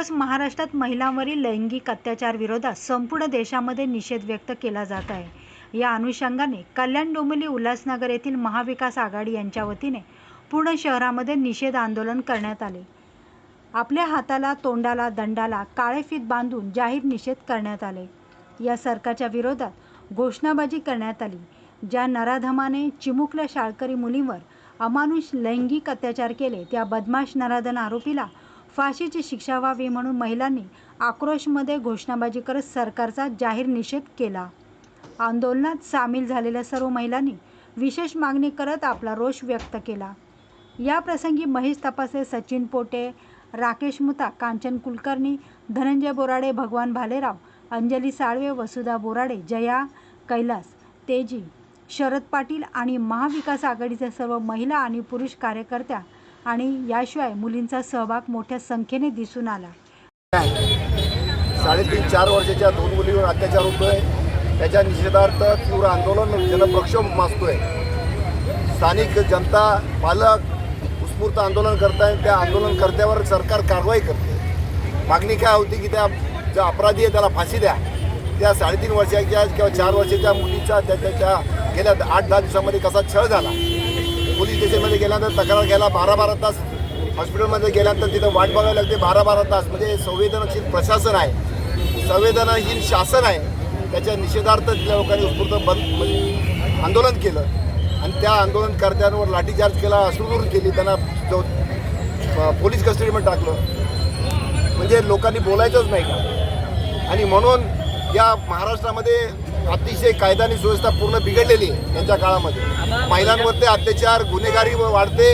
दिवस महाराष्ट्रात महिलांवरील लैंगिक अत्याचार विरोधात संपूर्ण देशामध्ये निषेध व्यक्त केला जात आहे. या अनुषंगाने कल्याण डोंबिवली उल्हासनगर येथील महाविकास आघाडी यांच्या वतीने पूर्ण शहरामध्ये निषेध आंदोलन करण्यात आले. आपल्या हाताला तोंडाला दंडाला काळे फीत बांधून जाहीर निषेध करण्यात आले. या सरकारच्या विरोधात घोषणाबाजी करण्यात आली ज्या नराधमाने चिमुकल्या शाळकरी मुलींवर अमानुष लैंगिक अत्याचार केले त्या बदमाश नराधन आरोपीला फाशीची शिक्षा व्हावी म्हणून महिलांनी आक्रोशमध्ये घोषणाबाजी करत सरकारचा जाहीर निषेध केला. आंदोलनात सामील झालेल्या सर्व महिलांनी विशेष मागणी करत आपला रोष व्यक्त केला. या प्रसंगी महेश तपासे सचिन पोटे राकेश मुता कांचन कुलकर्णी धनंजय बोराडे भगवान भालेराव अंजली साळवे वसुधा बोराडे जया कैलास तेजी शरद पाटील आणि महाविकास आघाडीच्या सर्व महिला आणि पुरुष कार्यकर्त्या आणि याशिवाय मुलींचा सहभाग मोठ्या संख्येने दिसून आला. साडेतीन चार वर्षाच्या दोन मुलीवर अत्याचार होतोय. त्याच्या निषेधार्थ तीव्र आंदोलन जनप्रक्षोभ माजतोय स्थानिक जनता पालक उत्स्फूर्त आंदोलन करताय त्या आंदोलनकर्त्यावर सरकार कारवाई करते. मागणी काय होती की त्या जो अपराधी आहे त्याला फाशी द्या. त्या साडेतीन वर्षाच्या किंवा चार वर्षाच्या मुलीचा त्या त्याच्या गेल्या आठ दहा दिवसामध्ये कसा छळ झाला. पोलीस स्टेशनमध्ये गेल्यानंतर तक्रार घ्यायला बारा बारा तास हॉस्पिटलमध्ये गेल्यानंतर तिथं वाट बघावी लागते. बारा बारा तास म्हणजे संवेदनशील प्रशासन आहे. संवेदनाहीन शासन आहे. त्याच्या निषेधार्थ तिथल्या लोकांनी उत्स्फूर्त बंद म्हणजे आंदोलन केलं. आणि त्या आंदोलनकर्त्यांवर लाठीचार्ज केला अश्रूदूर केली. त्यांना जो पोलीस कस्टडीमध्ये टाकलं. म्हणजे लोकांनी बोलायचंच नाही का? आणि म्हणून या महाराष्ट्रामध्ये अतिशय कायदा आणि सुव्यवस्था पूर्ण बिघडलेली आहे त्यांच्या काळामध्ये. महिलांवरती अत्याचार गुन्हेगारी व वाढते.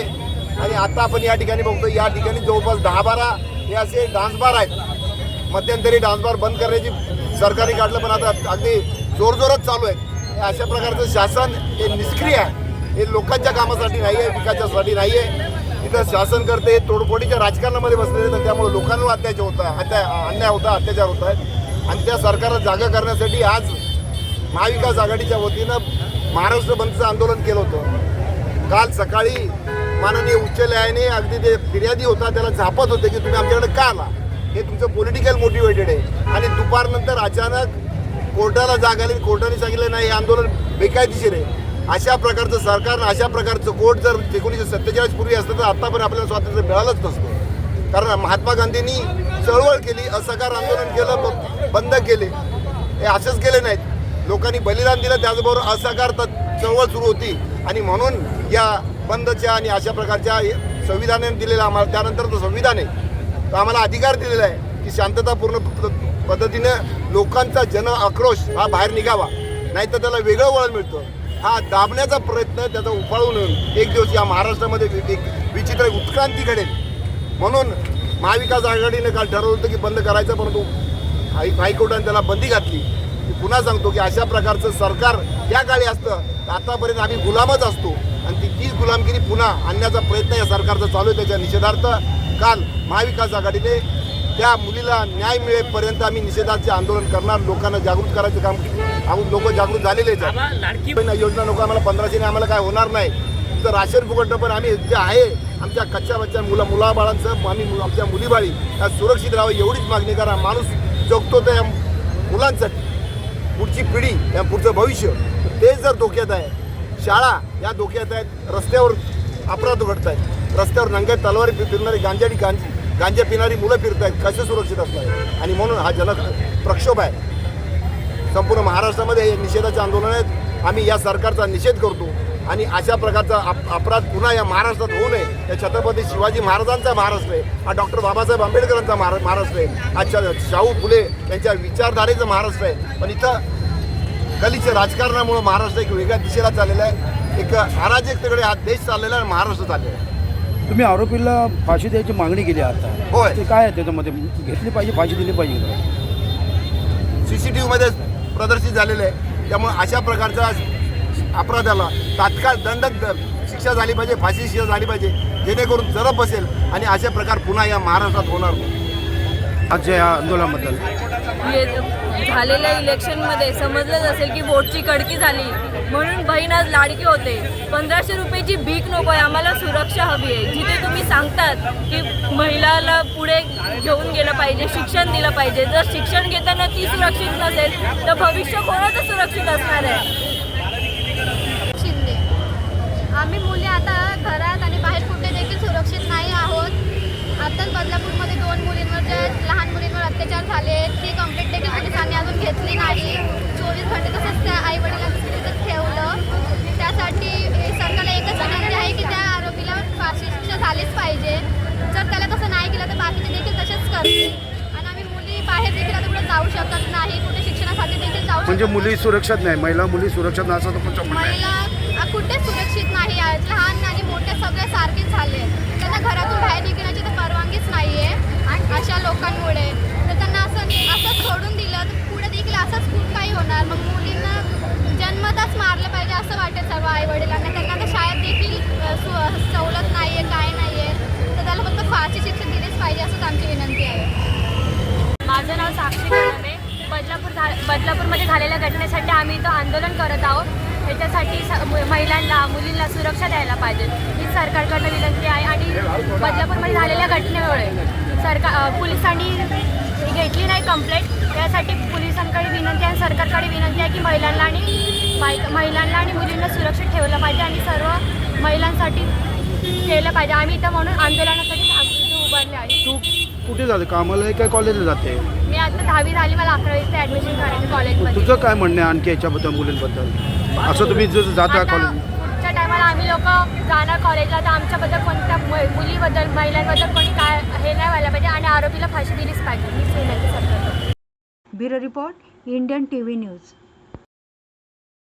आणि आता आपण या ठिकाणी बघतो या ठिकाणी जवळपास दहा बारा हे असे डान्स बार आहेत. मध्यंतरी डान्स बार बंद करण्याची सरकारने काढलं पण आता अगदी जोरजोरात चालू आहे अशा प्रकारचं शासन हे निष्क्रिय आहे. हे लोकांच्या कामासाठी नाही आहे विकासासाठी नाही आहे इथं शासन करते हे तोडफोडीच्या राजकारणामध्ये बसलेले तर त्यामुळे लोकांवर अत्याचार होता अत्या अन्याय होता अत्याचार होत आहेत. आणि त्या सरकारला जागा करण्यासाठी आज महाविकास आघाडीच्या वतीनं महाराष्ट्र बंदचं आंदोलन केलं होतं. काल सकाळी माननीय उच्च न्यायालयाने अगदी ते फिर्यादी होता त्याला झापत होते की तुम्ही आमच्याकडे का आला? हे तुमचं पॉलिटिकल मोटिवेटेड आहे. आणि दुपारनंतर अचानक कोर्टाला जाग आली कोर्टाने सांगितलं नाही हे आंदोलन बेकायदेशीर आहे. अशा प्रकारचं सरकार अशा प्रकारचं कोर्ट जर एकोणीसशे सत्तेचाळीस पूर्वी असतं तर आतापर्यंत आपल्याला स्वातंत्र्य मिळालंच नसतं. कारण महात्मा गांधींनी चळवळ केली असहकार आंदोलन केलं बंद केले. हे असंच केले नाहीत. लोकांनी बलिदान दिलं त्याचबरोबर असहकार चळवळ सुरू होती. आणि म्हणून या बंदच्या आणि अशा प्रकारच्या संविधानाने दिलेलं आम्हाला त्यानंतर तो संविधान आहे. तो आम्हाला अधिकार दिलेला आहे की शांततापूर्ण प- पद्धतीनं लोकांचा जन आक्रोश हा बाहेर निघावा. नाही तर त्याला वेगळं वळण मिळतं. हा दाबण्याचा प्रयत्न त्याचा उफाळून एक दिवस या महाराष्ट्रामध्ये एक विचित्र उत्क्रांती घडेल. म्हणून महाविकास आघाडीनं काल ठरवलं होतं की बंद करायचं परंतु हाय हायकोर्टाने त्याला बंदी घातली. मी पुन्हा सांगतो की अशा प्रकारचं सरकार त्या काळी असतं. तर आतापर्यंत आम्ही गुलामच असतो. आणि ती तीच गुलामगिरी पुन्हा आणण्याचा प्रयत्न या सरकारचा चालू आहे त्याच्या निषेधार्थ काल महाविकास आघाडीने त्या मुलीला न्याय मिळेपर्यंत आम्ही निषेधाचे आंदोलन करणार. लोकांना जागृत करायचं काम आम्ही लोक जागृत झालेलेच लाडकी पण योजना नको आम्हाला पंधराशेने आम्हाला काय होणार नाही. तुमचं राशन फुकटणं पण आम्ही जे आहे आमच्या कच्च्या बच्च्या मुला मुलाबाळांचं आम्ही आमच्या मुलीबाळी त्या सुरक्षित राहावं एवढीच मागणी करा माणूस जगतो त्या मुलांसाठी. पुढची पिढी या पुढचं भविष्य तेच जर धोक्यात आहे. शाळा या धोक्यात आहेत रस्त्यावर अपराध घडत आहेत रस्त्यावर नंग्या तलवारी फिरणारी गांजाडी गांजी गांजा पिणारी मुलं फिरत आहेत कसे सुरक्षित असतात आणि म्हणून हा जन प्रक्षोभ आहे. संपूर्ण महाराष्ट्रामध्ये हे निषेधाचे आंदोलन आहेत. आम्ही या सरकारचा निषेध करतो. आणि अशा प्रकारचा अप अपराध पुन्हा या महाराष्ट्रात होऊ नये. या छत्रपती शिवाजी महाराजांचा महाराष्ट्र आहे हा डॉक्टर बाबासाहेब आंबेडकरांचा महारा महाराष्ट्र आहे श- शाहू फुले यांच्या विचारधारेचं महाराष्ट्र आहे पण इथं गलीच्या राजकारणामुळं महाराष्ट्र एक वेगळ्या दिशेला चाललेला आहे. एक अराजकतेकडे हा देश चाललेला आहे आणि महाराष्ट्र चाललेला आहे. तुम्ही आरोपीला फाशी द्यायची मागणी केली आता. होय. ते काय आहे त्याच्यामध्ये? घेतली पाहिजे फाशी दिली पाहिजे सी सी टी व्हीमध्ये प्रदर्शित झालेलं आहे. त्यामुळे अशा प्रकारच्या अपराधाला तात्काळ दंड द- शिक्षा झाली पाहिजे फाशी शिक्षा झाली पाहिजे जेणेकरून जरब बसेल आणि असे प्रकार पुन्हा या महाराष्ट्रात होणार नाही. आजच्या या आंदोलनाबद्दल. ये- झालेल्या इलेक्शनमध्ये समजलंच असेल की वोटची कडकी झाली. म्हणून बहीण आज लाडकी होते. पंधराशे रुपयाची भीक नको आहे आम्हाला सुरक्षा हवी आहे. जिथे तुम्ही सांगतात की महिलाला पुढे घेऊन गेलं पाहिजे शिक्षण दिलं पाहिजे. जर शिक्षण घेताना ती सुरक्षित नसेल तर भविष्य कोणाचं सुरक्षित असणार आहे? आम्ही मुली आता घरात आणि बाहेर कुठे देखील सुरक्षित नाही आहोत. आताच बदलापूरमध्ये दोन मुलींवर जे लहान मुलींवर अत्याचार झाले ती कंप्लेंट देखील पोलिसांनी अजून घेतली नाही. चोवीस घंटे तसंच त्या आई वडिलांनी तिथं ठेवलं. त्यासाठी सरकारला एकच विनंती आहे की त्या आरोपीला फाशी शिक्षा झालीच पाहिजे. जर त्याला तसं नाही केलं तर बाकीचे देखील तसेच करतील. आणि आम्ही मुली बाहेर देखील आता कुठे जाऊ शकत नाही. कुठे शिक्षणासाठी देखील जाऊ म्हणजे मुली. सुरक्षित नाही. महिला मुली सुरक्षित नाही असं महिला कुठे सुरक्षित नाही आहेत. लहान आणि मोठे सगळे सारखेच झाले त्यांना घरातून बाहेर निघण्याची तर परवानगीच नाही आहे अशा लोकांमुळे. तर त्यांना असं असं सोडून दिलं तर पुढे देखील असंच खूप काही होणार. मग मुलींना जन्मताच मारलं पाहिजे असं वाटेल सर्व आई वडिलांना त्यांना तर शाळेत देखील सु- सवलत नाही आहे काय नाही आहे तर त्याला फक्त फाशी शिक्षण दिलीच पाहिजे असंच आमची विनंती आहे. माझं नाव साक्षी आहे. बदलापूर झा बदलापूरमध्ये झालेल्या घटनेसाठी आम्ही इथं आंदोलन करत आहोत. मु- महिलांना मुलींना सुरक्षा द्यायला पाहिजे. ही सरकारकडनं विनंती आहे आणि बदलापूरमध्ये झालेल्या घटनेमुळे सरकार पोलिसांनी घेतली नाही कंप्लेंट त्यासाठी पोलिसांकडे विनंती आहे सरकारकडे विनंती आहे की महिलांना आणि महिलांना आणि मुलींना सुरक्षित ठेवलं पाहिजे आणि सर्व महिलांसाठी केलं पाहिजे. आम्ही इथं म्हणून आंदोलनासाठी उभारले आहे. तू कुठे जाते? कामाला आहे काय कॉलेजला जाते? मी आता दहावी झाली मला अकरावीचं ॲडमिशन करायचं कॉलेजमध्ये तुझं काय म्हणणं आहे आणखी याच्याबद्दल मुलींबद्दल? असं तुम्ही जर जाता कॉलेज पुढच्या टायमाला आम्ही लोक जाणार कॉलेजला तर आमच्याबद्दल कोणत्या मु- मुलीबद्दल महिलांबद्दल कोणी काय हे नाही व्हायला पाहिजे आणि आरोपीला फाशी दिलीच पाहिजे. हीच विनंती सरकारकडे bureau report Indian T V news.